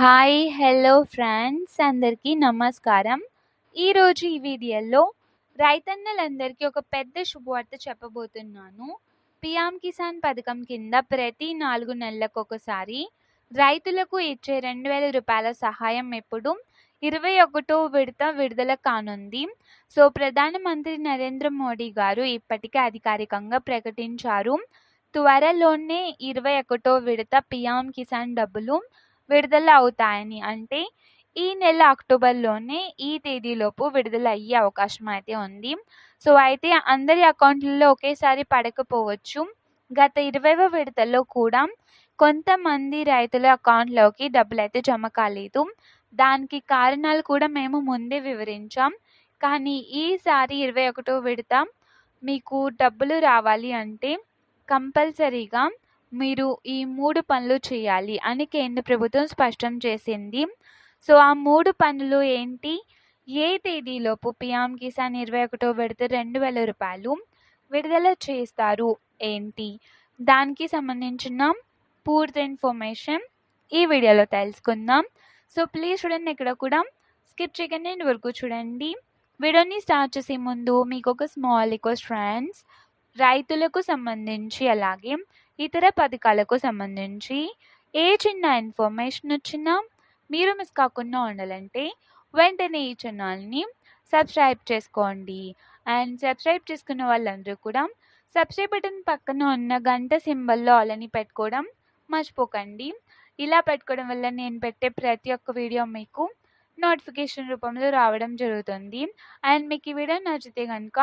Hi hello friends అందరికీ నమస్కారం. ఈరోజు ఈ వీడియోలో రైతన్నలందరికీ ఒక పెద్ద శుభవార్త చెప్పబోతున్నాను. పిఎం కిసాన్ పథకం కింద ప్రతి నాలుగు నెలలకు ఒకసారి రైతులకు ఇచ్చే రెండు వేల రూపాయల సహాయం ఎప్పుడు ఇరవై ఒకటో విడత విడుదల కానుంది. సో ప్రధానమంత్రి నరేంద్ర మోడీ గారు ఇప్పటికే అధికారికంగా ప్రకటించారు. త్వరలోనే ఇరవై ఒకటో విడత పిఎం కిసాన్ డబ్బులు విడుదల అవుతాయని అంటే ఈ నెల అక్టోబర్లోనే ఈ తేదీలోపు విడుదల అయ్యే అవకాశం అయితే ఉంది. సో అయితే అందరి అకౌంట్లలో ఒకేసారి పడకపోవచ్చు. గత ఇరవైవ విడతల్లో కూడా కొంతమంది రైతుల అకౌంట్లోకి డబ్బులు అయితే జమ కాలేదు. దానికి కారణాలు కూడా మేము ముందే వివరించాం. కానీ ఈసారి ఇరవై ఒకటో విడత మీకు డబ్బులు రావాలి అంటే కంపల్సరీగా మీరు ఈ మూడు పనులు చేయాలి అని కేంద్ర ప్రభుత్వం స్పష్టం చేసింది. సో ఆ మూడు పనులు ఏంటి? ఏ తేదీలోపు పిఎం కిసాన్ ఇరవై ఒకటో విడత రెండు వేల రూపాయలు విడుదల చేస్తారు? ఏంటి? దానికి సంబంధించిన పూర్తి ఇన్ఫర్మేషన్ ఈ వీడియోలో తెలుసుకుందాం. సో ప్లీజ్ చూడండి ఇక్కడ కూడా. స్కిప్ చేయకండి వరకు చూడండి. వీడియోని స్టార్ట్ చేసే ముందు మీకు ఒక స్మాల్ రిక్వెస్ట్ ఫ్రెండ్స్. రైతులకు సంబంధించి అలాగే ఇతర పథకాలకు సంబంధించి ఏ చిన్న ఇన్ఫర్మేషన్ వచ్చినా మీరు మిస్ కాకుండా ఉండాలంటే వెంటనే ఈ ఛానల్ని సబ్స్క్రైబ్ చేసుకోండి. అండ్ సబ్స్క్రైబ్ చేసుకున్న వాళ్ళందరూ కూడా సబ్స్క్రైబ్ బటన్ పక్కన ఉన్న గంట సింబల్లో ఆలని పెట్టుకోవడం మర్చిపోకండి. ఇలా పెట్టుకోవడం వల్ల నేను పెట్టే ప్రతి ఒక్క వీడియో మీకు నోటిఫికేషన్ రూపంలో రావడం జరుగుతుంది. అండ్ మీకు ఈ వీడియో నచ్చితే కనుక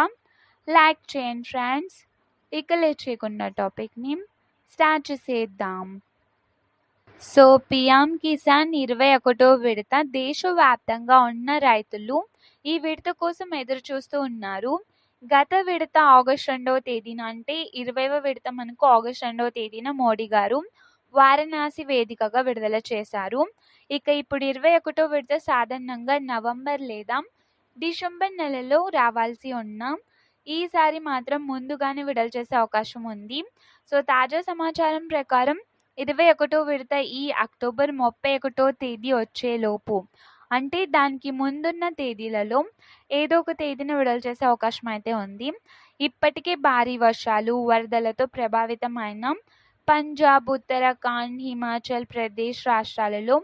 లైక్ చేయండి ఫ్రెండ్స్ ఇక లేట్ చేయకుండా టాపిక్ని స్టార్ట్ చేసేద్దాం. సో పిఎం కిసాన్ ఇరవై ఒకటో విడత దేశవ్యాప్తంగా ఉన్న రైతులు ఈ విడత కోసం ఎదురు చూస్తూ ఉన్నారు. గత విడత ఆగస్ట్ రెండవ తేదీన అంటే ఇరవైవ విడత మనకు ఆగస్ట్ రెండవ తేదీన మోడీ గారు వారణాసి వేదికగా విడుదల చేశారు. ఇక ఇప్పుడు ఇరవై ఒకటో విడత సాధారణంగా నవంబర్ లేదా డిసెంబర్ నెలలో రావాల్సి ఉన్న ఈసారి మాత్రం ముందుగానే విడుదల చేసే అవకాశం ఉంది. సో తాజా సమాచారం ప్రకారం ఇరవై ఒకటో విడత ఈ అక్టోబర్ ముప్పై ఒకటో తేదీ వచ్చేలోపు అంటే దానికి ముందున్న తేదీలలో ఏదో ఒక తేదీన విడుదల చేసే అవకాశం అయితే ఉంది. ఇప్పటికే భారీ వర్షాలు వరదలతో ప్రభావితమైన పంజాబ్ ఉత్తరాఖండ్ హిమాచల్ ప్రదేశ్ రాష్ట్రాలలో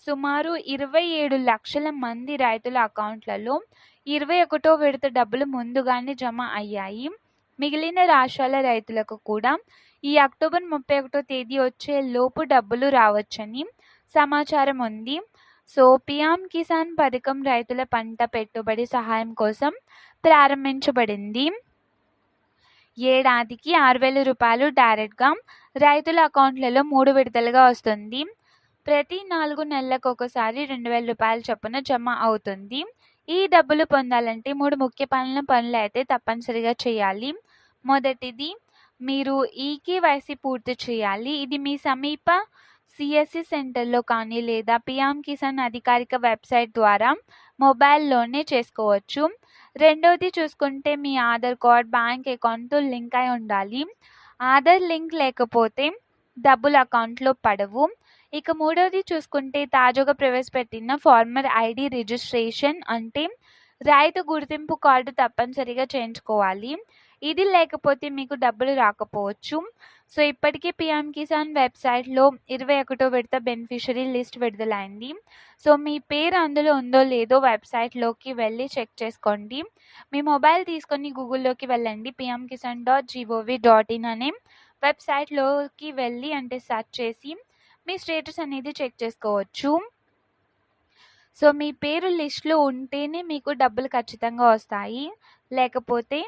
సుమారు ఇరవై ఏడు లక్షల మంది రైతుల అకౌంట్లలో ఇరవై ఒకటో విడత డబ్బులు ముందుగానే జమ అయ్యాయి. మిగిలిన రాష్ట్రాల రైతులకు కూడా ఈ అక్టోబర్ ముప్పై ఒకటో తేదీ వచ్చే లోపు డబ్బులు రావచ్చని సమాచారం ఉంది. సో పిఎం కిసాన్ పథకం రైతుల పంట పెట్టుబడి సహాయం కోసం ప్రారంభించబడింది. ఏడాదికి ఆరు వేల రూపాయలు డైరెక్ట్గా రైతుల అకౌంట్లలో మూడు విడతలుగా వస్తుంది. ప్రతి నాలుగు నెలలకు ఒకసారి రెండు వేల రూపాయల చొప్పున జమ అవుతుంది. ఈ డబ్బులు పొందాలంటే మూడు ముఖ్య పనుల పనులు అయితే తప్పనిసరిగా చేయాలి. మొదటిది మీరు ఈకేవైసీ పూర్తి చేయాలి. ఇది మీ సమీప సిఎస్సి సెంటర్లో కానీ లేదా పిఎం కిసాన్ అధికారిక వెబ్సైట్ ద్వారా మొబైల్లోనే చేసుకోవచ్చు. రెండవది చూసుకుంటే మీ ఆధార్ కార్డ్ బ్యాంక్ అకౌంట్తో లింక్ అయి ఉండాలి. ఆధార్ లింక్ లేకపోతే డబ్బులు అకౌంట్లో పడవు. ఇక మూడవది చూసుకుంటే తాజాగా ప్రవేశపెట్టిన ఫార్మర్ ఐడి రిజిస్ట్రేషన్ అంటే రైతు గుర్తింపు కార్డు తప్పనిసరిగా చేయించుకోవాలి. ఇది లేకపోతే మీకు డబ్బులు రాకపోవచ్చు. సో ఇప్పటికే పిఎం కిసాన్ వెబ్సైట్లో ఇరవై ఒకటో విడత బెనిఫిషరీ లిస్ట్ విడుదలైంది. సో మీ పేరు అందులో ఉందో లేదో వెబ్సైట్లోకి వెళ్ళి చెక్ చేసుకోండి. మీ మొబైల్ తీసుకొని గూగుల్లోకి వెళ్ళండి. PM Kisan dot G O V dot in అనే వెబ్సైట్లోకి వెళ్ళి అంటే సెర్చ్ చేసి మీ స్టేటస్ అనేది చెక్ చేసుకోవచ్చు. సో మీ పేరు లిస్ట్లో ఉంటేనే మీకు డబ్బులు ఖచ్చితంగా వస్తాయి. లేకపోతే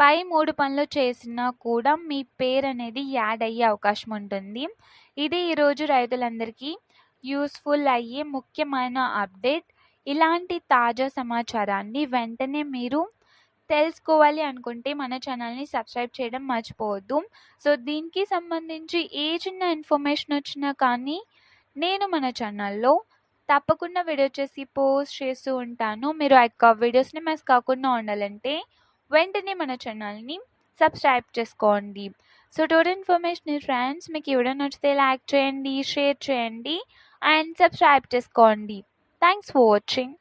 పై మూడు పనులు చేసినా కూడా మీ పేరు అనేది యాడ్ అయ్యే అవకాశం ఉంటుంది. ఇది ఈరోజు రైతులందరికీ యూస్ఫుల్ అయ్యే ముఖ్యమైన అప్డేట్. ఇలాంటి తాజా సమాచారాన్ని వెంటనే మీరు తెలుసుకోవాలి అనుకుంటే మన ఛానల్ని సబ్స్క్రైబ్ చేయడం మర్చిపోవద్దు. సో దీనికి సంబంధించి ఏ చిన్న ఇన్ఫర్మేషన్ వచ్చినా కానీ నేను మన ఛానల్లో తప్పకుండా వీడియో చేసి పోస్ట్ చేస్తూ ఉంటాను. మీరు ఆ యొక్క వీడియోస్ని మిస్ కాకుండా ఉండాలంటే వెంటనే మన ఛానల్ని సబ్స్క్రైబ్ చేసుకోండి. సో టోటల్ ఇన్ఫర్మేషన్ ఫ్రెండ్స్ మీకు ఇవ్వడం నచ్చితే లైక్ చేయండి షేర్ చేయండి అండ్ సబ్స్క్రైబ్ చేసుకోండి. Thanks for watching